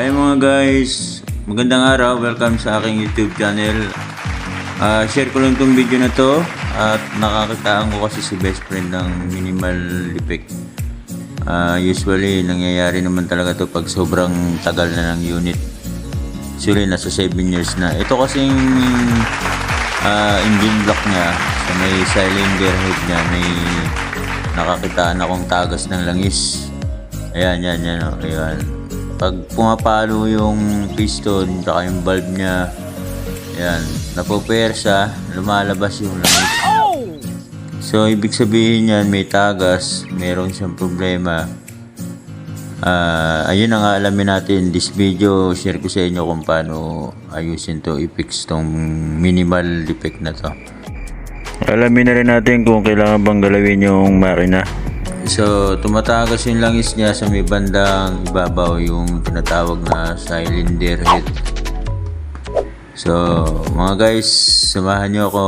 Hi mga guys, magandang araw, welcome sa aking YouTube channel. Ah, share ko lang tong video na to at nakakitaan ko kasi si best friend ng minimal defect. Ah, usually nangyayari naman talaga to pag sobrang tagal na ng unit. Usually nasa 7 years na. Ito kasing ah, engine block niya sa may cylinder head niya may nakakitaan akong tagas ng langis. Ayan, yan, yan. Oh, ayan. Pag pumapalo yung piston, tsaka yung valve niya, ayan, napupersa, lumalabas yung langis. So, ibig sabihin yan, may tagas, meron siyang problema. Ah, ayun ang alamin natin. This video, share ko sa inyo kung paano ayusin to, i-fix tong minimal defect na to. Alamin na rin natin kung kailangan bang galawin yung makina. So, tumatagas yung langis niya sa may bandang ibabaw yung tinatawag na cylinder head. So, mga guys, samahan nyo ako.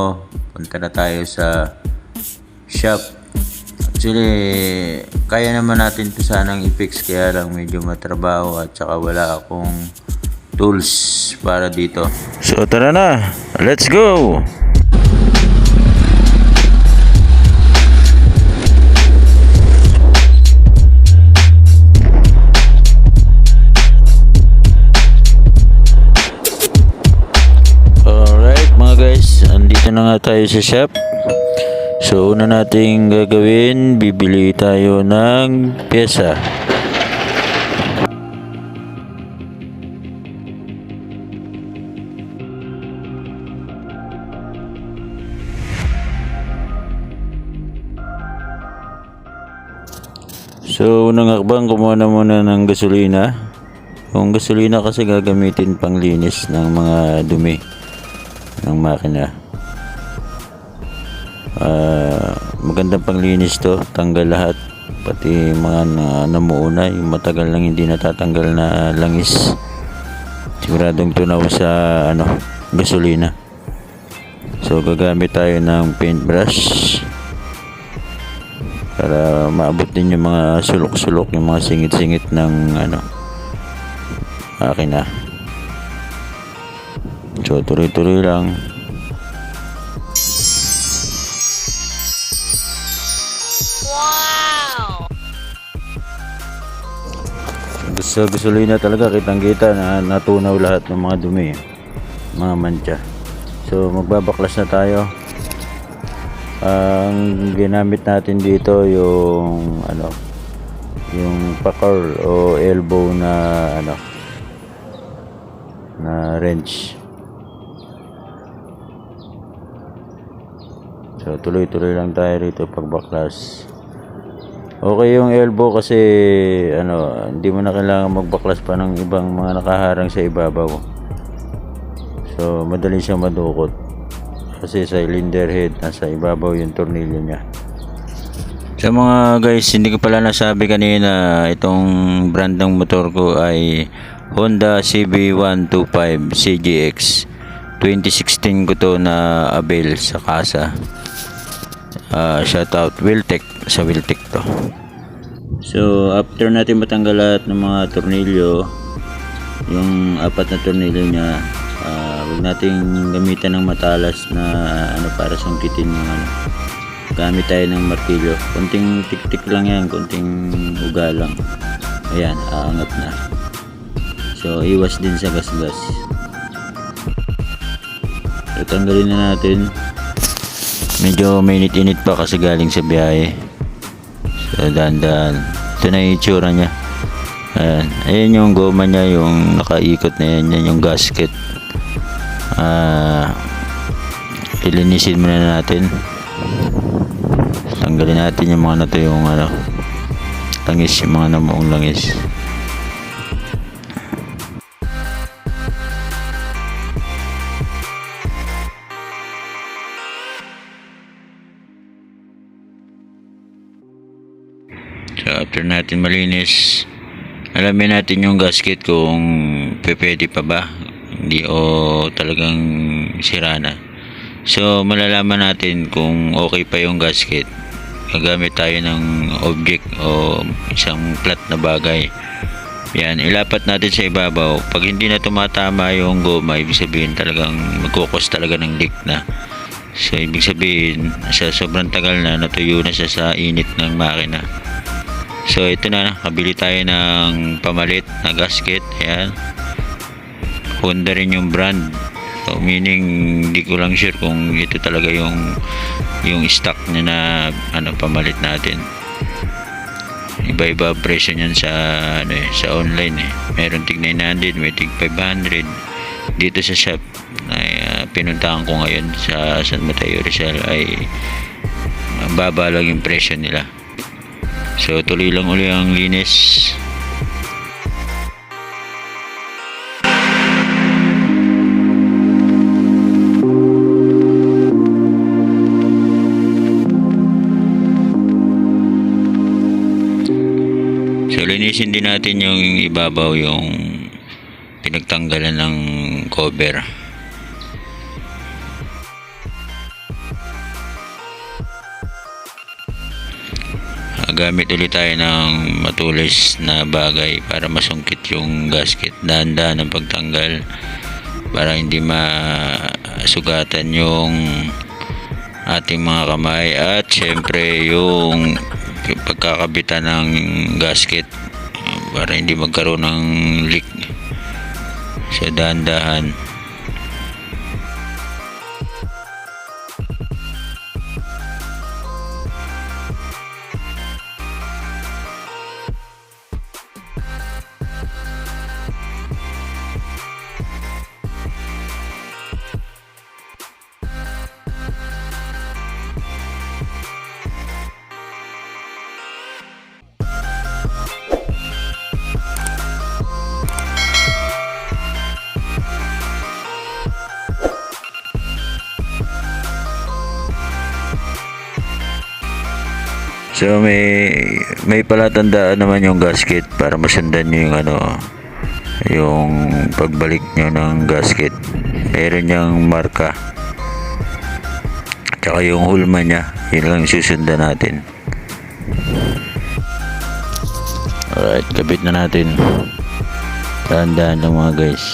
Punta na tayo sa shop. Actually, kaya naman natin to sanang i-fix kaya lang medyo matrabaho at saka wala akong tools para dito. So, tara na. Let's go! Na nga tayo sa shop. So una nating gagawin, bibili tayo ng pyesa. So unang hakbang, kumuha na muna ng gasolina. Yung gasolina kasi gagamitin pang linis ng mga dumi ng makina. Ah, magandang panglinis to, tanggal lahat pati mga na, namuuna, yung matagal lang hindi natatanggal na langis. Siguradong tunaw sa ano, gasolina. So gagamit tayo ng paintbrush para maabot din yung mga sulok-sulok, yung mga singit-singit ng ano, makina. So tuloy-tuloy lang. Sa gasolina talaga kitang kita na natunaw lahat ng mga dumi, mga mancha. So magbabaklas na tayo. Ang ginamit natin dito yung ano, yung pakor o elbow na ano, na wrench. So tuloy-tuloy lang tayo rito pagbaklas. Okay yung elbow kasi ano, hindi mo na kailangan magbaklas pa ng ibang mga nakaharang sa ibabaw. So madali siyang madukot. Kasi sa cylinder head nasa ibabaw yung tornilyo niya. Sa mga guys, hindi ko pala nasabi kanina itong brand ng motor ko ay Honda CB125 CGX 2016 ko to na avail sa kasa. Ah, shout out Wiltec sa Wiltec to. So, after natin matanggal lahat ng mga tornilyo, yung apat na tornilyo niya, ah, wag nating gamitan ng matalas na ano para sungkitin yung ano. Gamit tayo ng martilyo. Konting tik-tik lang yan, konting uga lang. Ayan, aangat na. So, iwas din sa gasgas. So, tanggalin na natin. Medyo mainit-init pa kasi galing sa biyahe. So, dahan-dahan. Ito na yung itsura niya. Ayan. Ayan yung goma niya, yung nakaikot na yan. Yan yung gasket. Ah, ilinisin muna natin. Tanggalin natin yung mga na yung ano, langis, yung mga namuong langis. After natin malinis, alamin natin yung gasket kung pwede pa ba. Hindi o talagang sira na. So malalaman natin kung okay pa yung gasket. Gagamit tayo ng object o isang flat na bagay Yan, ilapat natin sa ibabaw. Pag hindi na tumatama yung goma, ibig sabihin talagang magkukos talaga ng leak na. So, ibig sabihin, sa sobrang tagal na, natuyo na siya sa init ng makina. So, ito na, kabili tayo ng pamalit na gasket. Ayan. Honda rin yung brand. So, meaning, hindi ko lang sure kung ito talaga yung yung stock niya na ano pamalit natin iba-iba presyo niyan sa ano eh, sa online eh. Meron tig 900, may tig 500. Dito sa shop na uh, pinuntahan ko ngayon sa San Mateo Rizal ay baba lang yung presyo nila. So tuloy lang uli ang linis. So linisin din natin yung ibabaw yung pinagtanggalan ng cover. Gamit ulit tayo ng matulis na bagay para masungkit yung gasket. Dahan-dahan ang pagtanggal para hindi masugatan yung ating mga kamay at syempre yung pagkakabitan ng gasket para hindi magkaroon ng leak sa dahan-dahan So may may palatandaan naman yung gasket para masundan nyo yung ano yung pagbalik nyo ng gasket. Meron niyang marka. Tsaka yung hulma niya, yun lang susundan natin. Alright, kabit na natin. Dahan-dahan lang mga guys.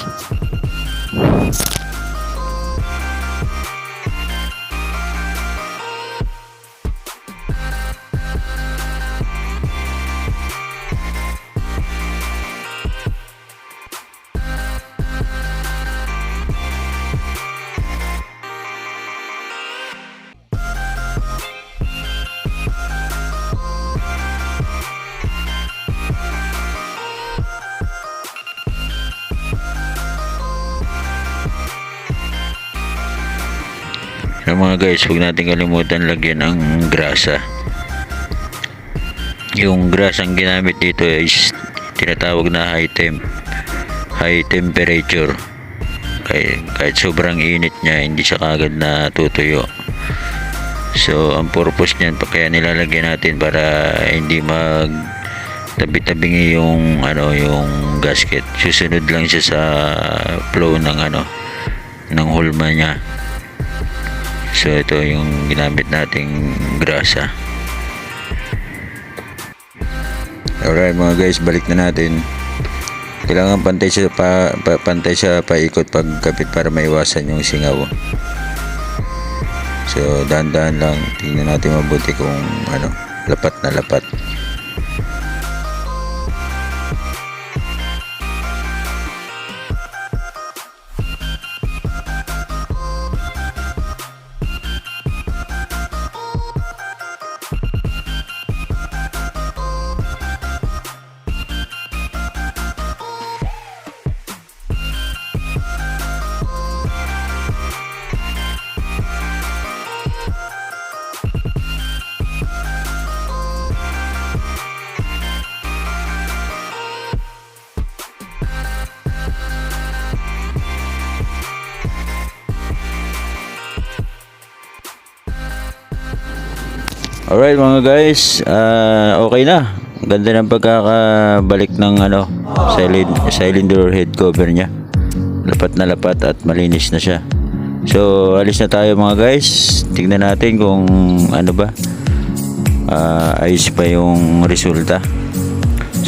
So mga guys, huwag natin kalimutan lagyan ng grasa. Yung grasa ang ginamit dito is tinatawag na high temp, high temperature. Kahit, kahit sobrang init niya, hindi siya kagad na tutuyo. So, ang purpose niyan, kaya nilalagyan natin para hindi mag tabi-tabingi yung ano yung gasket. Susunod lang siya sa flow ng ano ng hulma niya. So ito yung ginamit nating grasa. Alright mga guys, balik na natin. Kailangan pantay siya pa, pa pantay siya paikot pagkapit para maiwasan yung singaw. So dahan-dahan lang, tingnan natin mabuti kung ano, lapat na lapat. Alright mga guys, ah, okay na. Ganda ng pagkakabalik ng ano, silent, cylinder head cover niya. Lapat na lapat at malinis na siya. So, alis na tayo mga guys. Tingnan natin kung ano ba. ah, ayos pa yung resulta.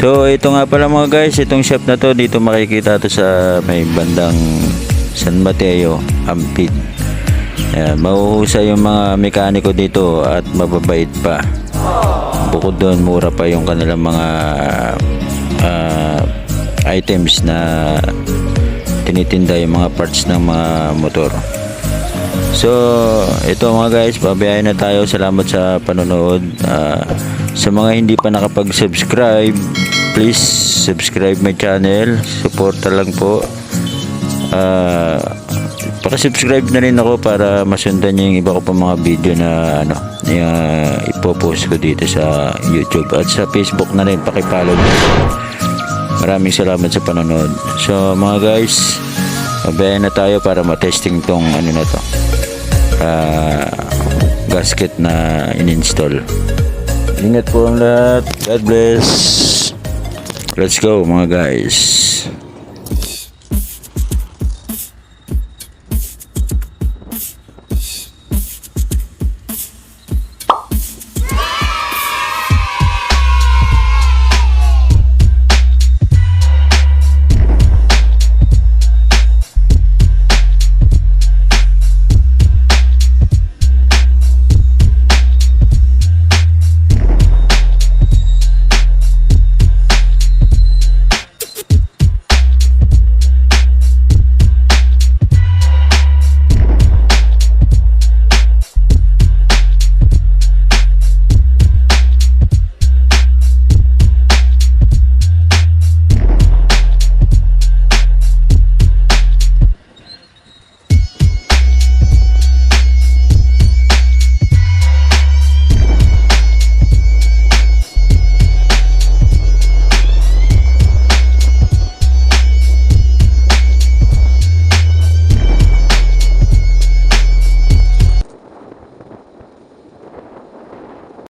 So ito nga pala mga guys, itong shop na to dito makikita to sa may bandang San Mateo, Ampid. Ayan, mahuhusay yung mga mekaniko dito at mababait pa. Bukod doon, mura pa yung kanilang mga ah, items na tinitinda yung mga parts ng mga motor. So, ito mga guys, babayahin na tayo. Salamat sa panonood. Ah, sa mga hindi pa nakapag-subscribe, please subscribe my channel. Suporta lang po. Ah, Paki-subscribe na rin ako para masundan niyo yung iba ko pa mga video na ano, na ipopost ko dito sa YouTube at sa Facebook na rin paki-follow. Maraming salamat sa panonood. So mga guys, mabayan na tayo para matesting tong ano na to. ah, gasket na in-install. Ingat po ang lahat. God bless. Let's go mga guys.